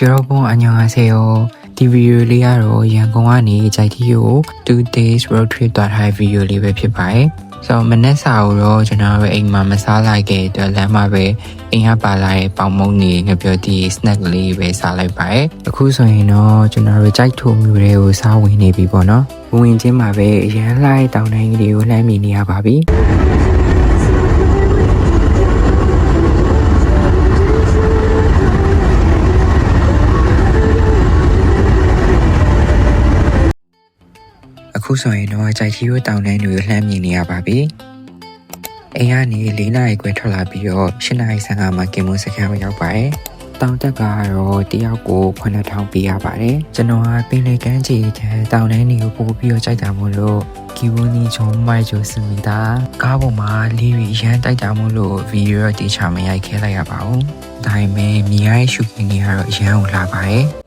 여러분 안녕하세요. ဒီဗီဒီယိုလေးကတော့ရန်ကုန်ကနေကြိုက်တီကို 2 days road trip သွားထားတဲ့ဗီဒီယိုလေးပဲဖြစ်ပါတယ်။ဆိုတော့မနေ့စာကိုတော့ကျွန်တော်တို့အိမ်မှာမစားလိုက်ခဲ့တဲ့လမ်းမှာပဲအိမ်ကပါလာတဲ့ပေါင်မုံနေငပြောတီ snack လေးပဲစားလိုက်ပါတယ်။အခုဆိုရင်တော့ကျွန်တော်တို့ကြိုက်ထုံမျိုးတွေကိုစားဝင်နေပြီပေါ့နော်။ဝင်ချင်းမှာပဲအရန်လိုက်တောင်တိုင်းကလေးကိုလှမ်းမြင်နေရပါပြီ။ အခုဆိုရင်တော့ကြိုက်ချီရိုးတောင်တန်းတွေကိုလှမ်းမြင်နေရပါပြီ။အိမ်ကနေ၄နာရီခွဲထွက်လာပြီးတော့၈နာရီ55မှာကင်မွန်စခန်းကိုရောက်ပါတယ်။တောင်တက်ကတော့တယောက်ကို9000ပေးရပါတယ်။ကျွန်တော်ကပင်လေကမ်းခြေထဲတောင်တန်းတွေကိုပို့ပြီးတော့ကြိုက်တာမို့လို့ကီဝနီချုံမိုက်ဂျိုစမီတာကားပေါ်မှာလေးတွေရမ်းတိုက်တာမို့လို့ဗီဒီယိုတော့တေချာမရိုက်ခဲလိုက်ရပါဘူး။ဒါပေမဲ့မြေရိုင်းရှုခင်းတွေကတော့ရမ်းကိုလာပါတယ်။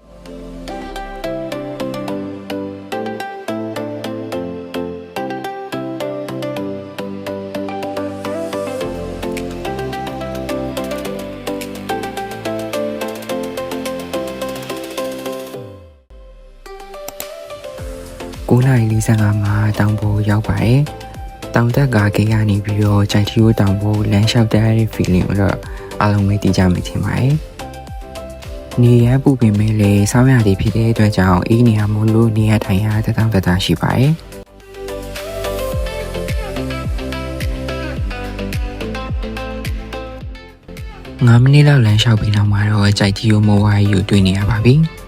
9:45မှာတောင်ပေါ်ရောက်ပါတယ်။တောင်တက်ကားကေကနေပြီးတော့ကြိုက်ထီကိုတောင်ပေါ်လမ်းလျှောက်တဲ့ feeling ကိုတော့အားလုံးပဲသိကြမှာထင်ပါတယ်။နေရပူပင်မဲလေစောင်းရည်ဖြစ်တဲ့အတွက်ကြောင့်အေးနေရမို့လို့နေရထိုင်ရတတောင်တတာရှိပါတယ်။9မိနစ်လောက်လမ်းလျှောက်ပြီးနောက်မှာတော့ကြိုက်တီကိုမိုးဝါးယူတွေ့နေရပါပြီ။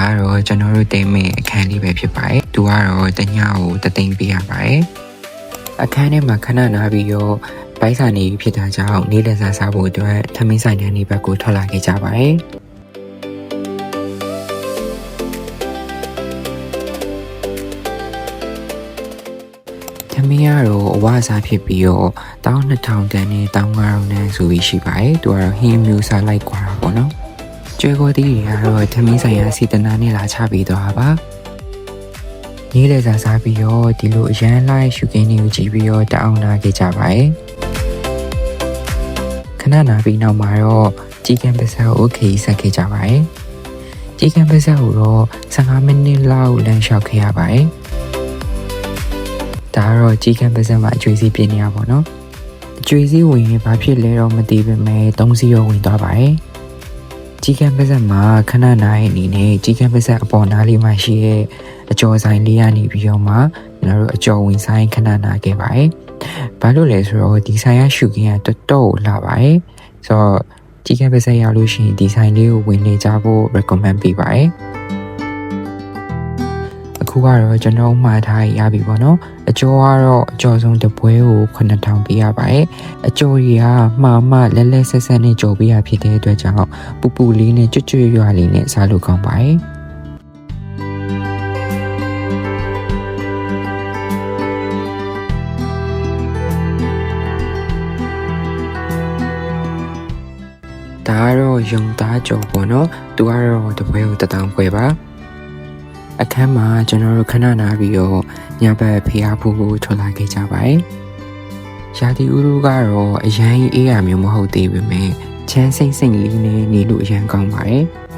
ဒါကတော့ကျွန်တော်တို့တိမ်မဲ့အခန်းလေးပဲဖြစ်ပါတယ်။သူကတော့တညကိုတသိန်းပေးရပါတယ်။အခန်းထဲမှာခဏနာပြီးတော့ဘိုက်စာနေဖြစ်တာကြောင့်နေ့လည်စာစားဖို့အတွက်ထမင်းဆိုင်တန်းဒီဘက်ကိုထွက်လာခဲ့ကြပါတယ်။ သမီးကတော့အဝအစားဖြစ်ပြီးတော့12000တန်နဲ့15000တန်ဆိုပြီးရှိပါတယ်။သူကတော့ဟင်းအမျိုးစားလိုက်กว่าတာပေါ့နော်။ ကျွဲကောတီးတွေကတော့သမီးဆိုင်ရာစီတနာနဲ့လာချပြီးတော့ပါ။နေ့လည်စာစားပြီးတော့ဒီလိုအရန်လိုက်ရှုကင်းတွေကိုကြည့်ပြီးတော့တအောင်လာခဲ့ကြပါတယ်။ခဏနာပြီးနောက်မှာတော့ကြီးကံပစက်ကိုခရီးဆက်ခဲ့ကြပါတယ်။ကြီးကံပစက်ကိုတော့15မိနစ်လောက်လမ်းလျှောက်ခဲ့ရပါတယ်။ဒါကတော့ကြီးကန်းပါစက်မှာအကျွေးစီးပြနေရပါတော့အကျွေးစီးဝင်ရင်ဘာဖြစ်လဲတော့မသိပေမဲ့သုံးစီးရောဝင်သွားပါတယ် ကြီးကန်းပါစက်မှာခဏနိုင်အနေနဲ့ကြီးကန်းပါစက်အပေါ်နားလေးမှာရှိရဲ့အကျော်ဆိုင်လေးကနေပြီးတော့မှကျွန်တော်တို့အကျော်ဝင်ဆိုင်ခဏနာခဲ့ပါတယ်ဘာလို့လဲဆိုတော့ဒီဆိုင်ရရှုခင်းကတော်တော်လာပါတယ်ဆိုတော့ကြီးကန်းပါစက်ရလို့ရှိရင်ဒီဆိုင်လေးကိုဝင်နေကြဖို့ recommend ပေးပါတယ်အ ခုကတော့ကျွန်တော်မှားထားရပြီပေါ့နော်အကျော်ကတော့အကျော်ဆုံးတစ်ပွဲကို9000ပေးရပါတယ်အကျော်ကြီးကမှားမှလဲလဲဆက်ဆက်နဲ့ကြော်ပေးရဖြစ်တဲ့အတွက်ကြောင့်ပူပူလေးနဲ့ကြွကြွရွလေးနဲ့စားလို့ကောင်းပါတယ်ဒါကတော့ယုံသားကြော်ပေါ့နော်သူကတော့တပွဲကိုတထောင်ပွဲပါ အခန်းမှာကျွန်တော်တို့ခဏနာပြီးတော့ညဘက်ဖေးအားဖို့ကိုထွက်လာခဲ့ကြပါတယ်။ရာသီဥတုကတော့အရန်အေးရမျိုးမဟုတ်သေးပေမဲ့ချမ်းစိမ့်စိမ့်လေးနဲ့နေလို့အရန်ကောင်းပါတယ်။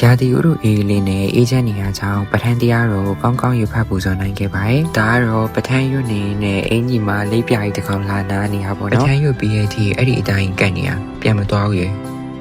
ရာသီဥတုအေးလေးနဲ့အေးချမ်းနေရကြောင်းပထန်းတရားတော်ကောင်းကောင်းယူဖတ်ပူဇော်နိုင်ခဲ့ပါတယ်။ဒါကတော့ပထန်းရွတ်နေနဲ့အင်ကြီးမှာလေးပြားကြီးတစ်ကောင်လာနာနေရပါတော့။ပထန်းရွတ်ပြီးရဲ့အထိအဲ့ဒီအတိုင်းကတ်နေရပြန်မသွားဘူးရေ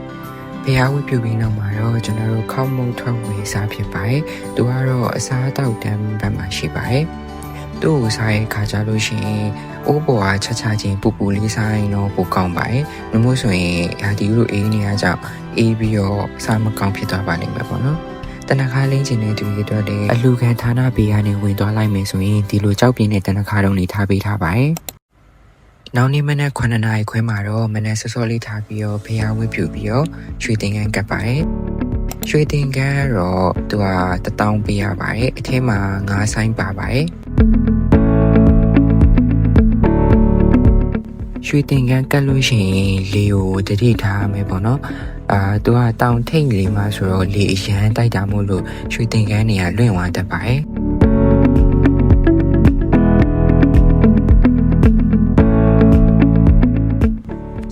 ။ဖျားဝတ်ပြုပြီးနောက်မှာတော့ကျွန်တော်တို့ခောက်မုံထွက်ဝေးစားဖြစ်ပါတယ်။သူကတော့အစားအသောက်တန်းဘက်မှာရှိပါတယ်။သူ့ကိုစားရဲ့ခါကြလို့ရှိရင်အိုးပေါ်ကချာချာချင်းပူပူလေးစားရင်တော့ပိုကောင်းပါတယ်။မမို့ဆိုရင်ရာသီဥတုအေးနေရကြောင့် အေးပြီးတော့စားမကောင်းဖြစ်သွားပါလိမ့်မယ်ပေါ့နော်။တနခါလေးချင်းတဲ့သူတွေအတွက်လည်းအလူခံဌာနဘေးကနေဝင်သွားလိုက်မယ်ဆိုရင်ဒီလိုကြောက်ပြင်းတဲ့တနခါတုံးနေထားပေးထားပါတယ်။နောက်နေ့မနက်9နာရီခွဲမှာတော့မနက်စောစောလေးထားပြီးတော့ဖျားဝတ်ပြူပြီးတော့ရွှေတင်ကန်ကပ်ပါတယ်။ရွှေတင်ကန်ကတော့သူကတထောင်ပေးရပါတယ်။အထဲမှာငါးဆိုင်ပါပါတယ်။ ရွှေသင်္ကန်းကတ်လို့ရှိရင်လေကိုတတိထားရမယ်ပေါ့နော်အာသူကတောင်ထိတ်လေမှဆိုတော့လေအရန်တိုက်တာမို့လို့ရွှေသင်္ကန်းတွေကလွင့်သွားတတ်ပါတယ်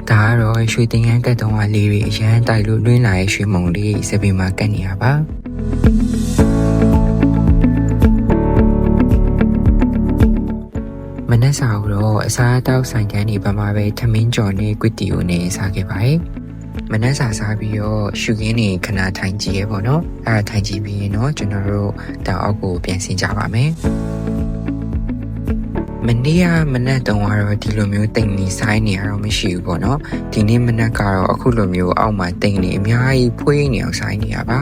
ဒါကတော့ရွှေသင်္ကန်းကတ်တုံးကလေတွေအရန်တိုက်လို့လွင့်လာရဲ့ရွှေမုံလေးစပင်မှာကတ်နေရပါ မနက်စာကိုတော့အစားအသောက်ဆိုင်ကန်းနေပါမှာပဲထမင်းကြော်နဲ့ကွစ်တီကိုနေစားခဲ့ပါတယ်မနက်စာစားပြီးတော့ရှုခင်းနေခဏထိုင်ကြည့်ရဲပေါ့နော်အဲ့ဒါထိုင်ကြည့်ပြီးရင်တော့ကျွန်တော်တို့တောင်အောက်ကိုပြန်ဆင်းကြပါမယ်မနေ့ကမနက်တုန်းကတော့ဒီလိုမျိုးတိမ်နေဆိုင်နေရတော့မရှိဘူးပေါ့နော်ဒီနေ့မနက်ကတော့အခုလိုမျိုးအောက်မှာတိမ်နေအများကြီးဖွေးနေအောင်ဆိုင်နေရပါ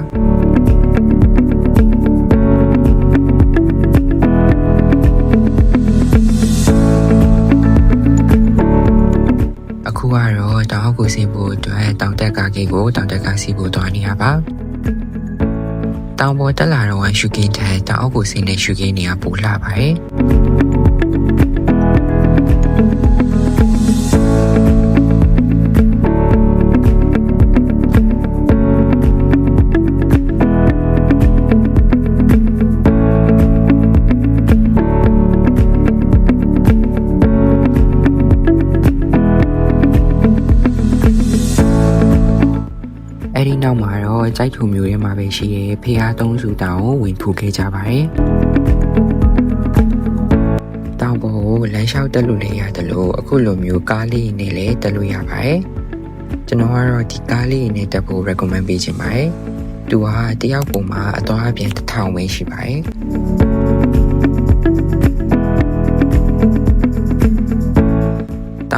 ကတော့တောင်အောက်ကိုဆင်းဖို့အတွက်တောင်တက်ကားကြီးကိုတောင်တက်ကားစီးဖို့တွားနေရပါတောင်ပေါ်တက်လာတော့ရှုကင်းတဲ့တောင်အောက်ကိုဆင်းနေရှုကင်းနေရပိုလှပါတယ် အဲ့ဒီနောက်မှာတော့ကြိုက်ထူမျိုးထဲမှာပဲရှိရဲဖះသုံးစုတောင်ကိုဝင်ဖူခဲ့ကြပါတယ်။တောင်ပေါ်ကိုလမ်းလျှောက်တက်လို့လည်းရတယ်လို့အခုလိုမျိုးကားလေးနဲ့လည်းတက်လို့ရပါတယ်။ကျွန်တော်ကတော့ဒီကားလေးနဲ့တက်ဖို့ recommend ပေးချင်ပါတယ်။သူကတယောက်ပုံမှာအသွားအပြန်တစ်ထောင်ပဲရှိပါတယ်။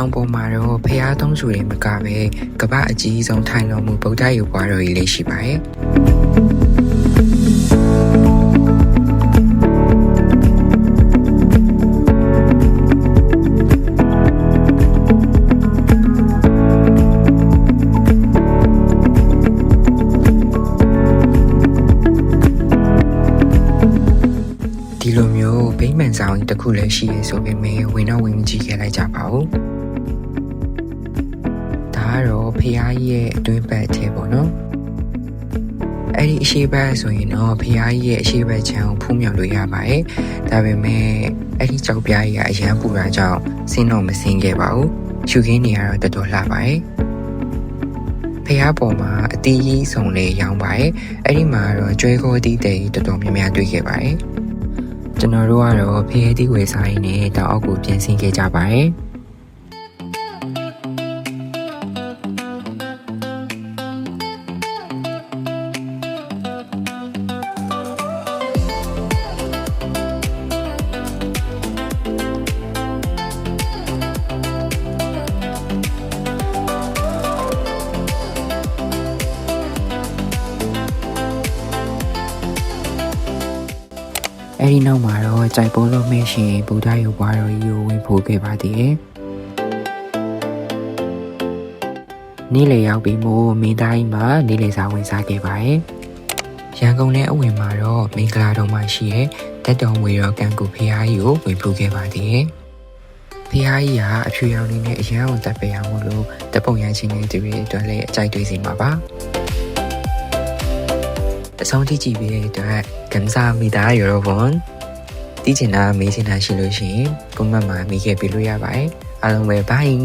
င်ပေါ်မှာတော့ဖះသုံးစုတွေမကပဲကမ္ဘာအကြီးဆုံးထိုင်တော်မူဗုဒ္ဓရုပ်ပွားတော်ကြီးလေးရှိပါတယ်။ဒီလိုမျိုးဗိမ္မာန်ဆောင်တစ်ခုလည်းရှိရဆိုပေမဲ့ဝင်တော့ဝင်မကြည့်ခဲ့လိုက်ကြပါဘူးဒါကတော့ ဖះကြီးရဲ့အတွင်းဘက်ထဲပေါ့နော်အဲ့ဒီအရှိဘက်ဆိုရင်တော့ဖះကြီးရဲ့အရှိဘက်ခြံကိုဖူးမြောက်လို့ရပါတယ်ဒါပေမဲ့အဲ့ဒီကြောက်ပြားကြီးကအရန်ပူတာကြောင့်ဆင်းတော့မဆင်းခဲ့ပါဘူးရှုခင်းနေရတော့တော်တော်လှပါတယ်ဖះပေါ်မှာအတီးကြီးစုံလေးရောင်းပါတယ်အဲ့ဒီမှာတော့ကျွဲခိုးတီးတဲ့တော်တော်များများတွေ့ခဲ့ပါတယ်ကျွန်တော်တို့ကတော့ဖရဲသီးဝယ်စားရင်းနဲ့တောင်အောက်ကိုပြင်ဆင်ခဲ့ကြပါတယ် အဲဒီနောက်မှာတော့ကြိုက်ပွဲလုံးမဲ့ရှင်ဗုဒ္ဓရုပ်ပွားတော်ကြီးကိုဝင်ဖို့ခဲ့ပါသေးတယ်။နေ့လည်ရောက်ပြီးမို့မင်းသားကြီးမှာနေ့လည်စာဝင်စားခဲ့ပါတယ်။ရန်ကုန်နဲ့အဝင်မှာတော့မင်္ဂလာတော်မှာရှိတဲ့တက်တော်မွေတော်ကံကူဖရာကြီးကိုဝင်ဖို့ခဲ့ပါသေးတယ်။ဖရာကြီးကအဖြူရောင်လေးနဲ့အရန်ကိုတပ်ပေးအောင်လို့တပုံရန်ချင်းတွေတွေအတွက်လည်းအကြိုက်တွေးစီမှာပါ။အဆုံးထိကြည့်ပြီးတဲ့အတွက်ကမ္ဘာမိသားရောဝန် သိချင်တာမေးချင်တာရှိလို့ရှိရင် comment မှာမေးခဲ့ပေးလို့ရပါတယ်အားလုံးပဲ bye